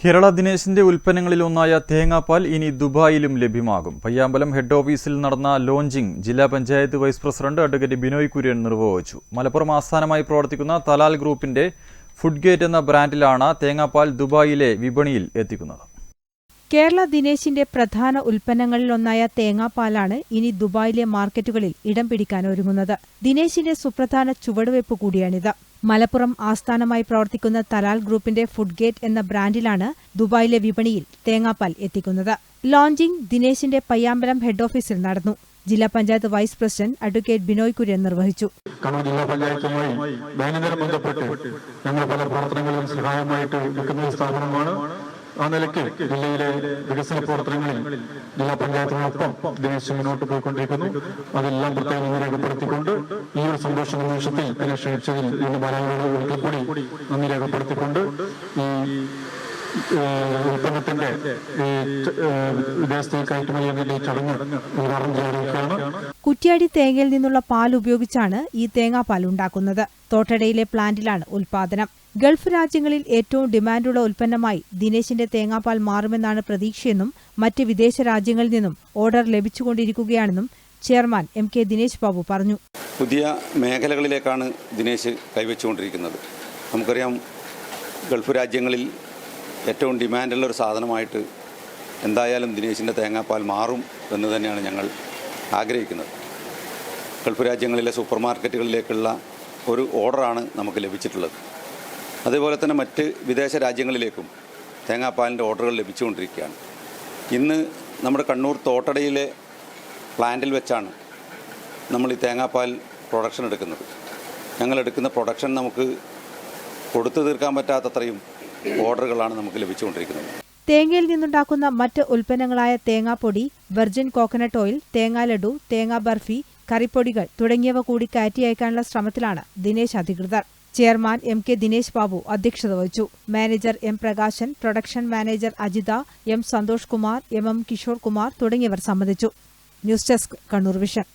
കേരള ദിനേശിന്റെ ഉൽപ്പന്നങ്ങളിൽ ഒന്നായ തേങ്ങാപ്പാൽ ഇനി ദുബായിലും ലഭ്യമാകും. പയ്യാമ്പലം ഹെഡ് ഓഫീസിൽ നടന്ന ലോഞ്ചിംഗ് ജില്ലാ panchayat vice president advocate Binoy Kurian നിർവഹിച്ചു. മലപ്പുറം ആസ്ഥാനമായി പ്രവർത്തിക്കുന്ന തലാൽ ഗ്രൂപ്പിന്റെ ഫുഡ് ഗേറ്റ് എന്ന ബ്രാൻഡിലാണ് തേങ്ങാപ്പാൽ ദുബായിലെ വിപണിയിൽ എത്തിക്കുന്നത്. കേരള ദിനേശിന്റെ പ്രധാന ഉൽപ്പന്നങ്ങളിലൊന്നായ തേങ്ങാപ്പാലാണ് ഇനി ദുബായിലെ മാർക്കറ്റുകളിൽ ഇടം പിടിക്കാൻ ഒരുങ്ങുന്നത്. ദിനേശിന്റെ സുപ്രധാന ചുവടുവയ്പ് കൂടിയാണിത്. മലപ്പുറം ആസ്ഥാനമായി പ്രവർത്തിക്കുന്ന തലാൽ ഗ്രൂപ്പിന്റെ ഫുഡ് ഗേറ്റ് എന്ന ബ്രാൻഡിലാണ് ദുബായിലെ വിപണിയിൽ തേങ്ങാപ്പാൽ എത്തിക്കുന്നത്. ലോഞ്ചിംഗ് ദിനേശിന്റെ പയ്യാമ്പലം ഹെഡ് ഓഫീസിൽ നടന്നു. ജില്ലാ panchayat vice president advocate Binoy Kurian നിർവഹിച്ചു. കണ്ണൂർ ജില്ലാ പഞ്ചായത്തുമായി ദൈനംദിനം ബന്ധപ്പെട്ട് ഞങ്ങൾ പല പ്രവർത്തനങ്ങളിലും സഹായമായിട്ട് നിൽക്കുന്ന സ്ഥാപനമാണ് ആ നിലയ്ക്ക് ജില്ലയിലെ വികസന പ്രവർത്തനങ്ങളിൽ ജില്ലാ പഞ്ചായത്തിനൊപ്പം ദിനേശ് മുന്നോട്ട് പോയിക്കൊണ്ടിരിക്കുന്നു. അതെല്ലാം പ്രത്യേകം രേഖപ്പെടുത്തിക്കൊണ്ട് ഈ ഒരു സന്തോഷ നിമിഷത്തിൽ എന്നെ ക്ഷണിച്ചതിൽ വീണ്ടും മലയാളികളുടെ ഒരിക്കൽ കൂടി നന്ദി രേഖപ്പെടുത്തിക്കൊണ്ട് ഈ ഉൽപ്പന്നത്തിന്റെ വിദേശത്തേക്ക് കയറ്റുമതി ചെയ്യുന്ന ഈ ചടങ്ങ് ഉദ്ഘാടനം ചെയ്യാനിരിക്കുകയാണ് കുറ്റ്യാടി തേങ്ങയിൽ നിന്നുള്ള പാൽ ഉപയോഗിച്ചാണ് ഈ തേങ്ങാപ്പാൽ ഉണ്ടാക്കുന്നത്. തോട്ടടയിലെ പ്ലാന്റിലാണ് ഉൽപാദനം. ഗൾഫ് രാജ്യങ്ങളിൽ ഏറ്റവും ഡിമാൻഡുള്ള ഉൽപ്പന്നമായി ദിനേശിന്റെ തേങ്ങാപ്പാൽ മാറുമെന്നാണ് പ്രതീക്ഷയെന്നും മറ്റ് വിദേശ രാജ്യങ്ങളിൽ നിന്നും order ലഭിച്ചുകൊണ്ടിരിക്കുകയാണെന്നും chairman M K Dinesh Babu പറഞ്ഞു. പുതിയ മേഖലകളിലേക്കാണ് ദിനേശ് കൈവച്ചുകൊണ്ടിരിക്കുന്നത്. നമുക്കറിയാം ഗൾഫ് രാജ്യങ്ങളിൽ ഏറ്റവും ഡിമാൻഡുള്ള ഒരു സാധനമായിട്ട് എന്തായാലും ദിനേശിന്റെ തേങ്ങാപ്പാൽ മാറും എന്ന് തന്നെയാണ് ഞങ്ങൾ ആഗ്രഹിക്കുന്നത്. ഗൾഫ് രാജ്യങ്ങളിലെ സൂപ്പർ മാർക്കറ്റുകളിലേക്കുള്ള ഒരു ഓർഡറാണ് നമുക്ക് ലഭിച്ചിട്ടുള്ളത്. അതേപോലെ തന്നെ മറ്റ് വിദേശ രാജ്യങ്ങളിലേക്കും തേങ്ങാപ്പാലിന്റെ ഓർഡറുകൾ ലഭിച്ചുകൊണ്ടിരിക്കുകയാണ്. ഇന്ന് നമ്മുടെ കണ്ണൂർ തോട്ടടയിലെ പ്ലാന്റിൽ വെച്ചാണ് നമ്മൾ ഈ തേങ്ങാപ്പാൽ പ്രൊഡക്ഷൻ എടുക്കുന്നത്. ഞങ്ങൾ എടുക്കുന്ന പ്രൊഡക്ഷൻ നമുക്ക് കൊടുത്തു തീർക്കാൻ പറ്റാത്തത്രയും ഓർഡറുകളാണ് നമുക്ക് ലഭിച്ചുകൊണ്ടിരിക്കുന്നത്. തേങ്ങയിൽ നിന്നുണ്ടാക്കുന്ന മറ്റ് ഉൽപ്പന്നങ്ങളായ തേങ്ങാപ്പൊടി വെർജിൻ കോക്കനട്ട് ഓയിൽ തേങ്ങാ ലഡു തേങ്ങാ ബർഫി കറിപ്പൊടികൾ തുടങ്ങിയവ കൂടി കയറ്റി അയക്കാനുള്ള ശ്രമത്തിലാണ് ദിനേശ് അധികൃതർ. Chairman M K Dinesh Babu അധ്യക്ഷത വഹിച്ചു. Manager M Prakashan production manager Ajitha M Santhosh Kumar M M Kishore Kumar തുടങ്ങിയവർ സംബന്ധിച്ചു. News desk Kannur vision.